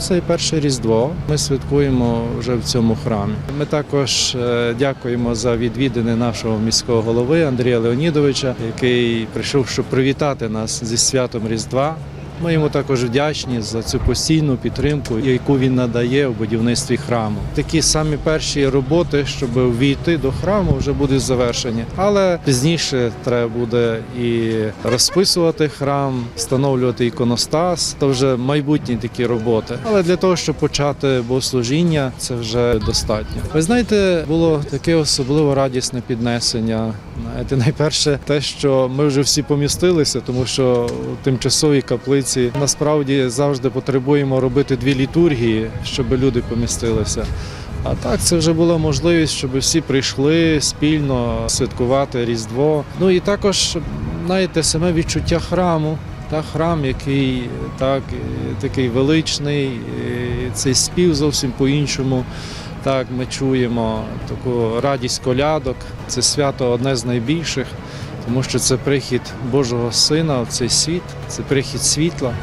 Це перше різдво. Ми святкуємо вже в цьому храмі. Ми також е, дякуємо за відвідини нашого міського голови Андрія Леонідовича, який прийшов, щоб привітати нас зі святом Різдва. Ми йому також вдячні за цю постійну підтримку, яку він надає у будівництві храму. Такі самі перші роботи, щоб ввійти до храму, вже будуть завершені. Але пізніше треба буде і розписувати храм, встановлювати іконостас. То вже майбутні такі роботи. Але для того, щоб почати богослужіння, це вже достатньо. Ви знаєте, було таке особливо радісне піднесення. Знаєте, найперше те, що ми вже всі помістилися, тому що у тимчасовій каплиці насправді завжди потребуємо робити дві літургії, щоб люди помістилися. А так це вже була можливість, щоб всі прийшли спільно святкувати Різдво. Ну і також, знаєте, саме відчуття храму. Та храм, який так такий величний, цей спів зовсім по-іншому. Так, ми чуємо таку радість колядок. Це свято одне з найбільших, тому що це прихід Божого Сина в цей світ, це прихід світла.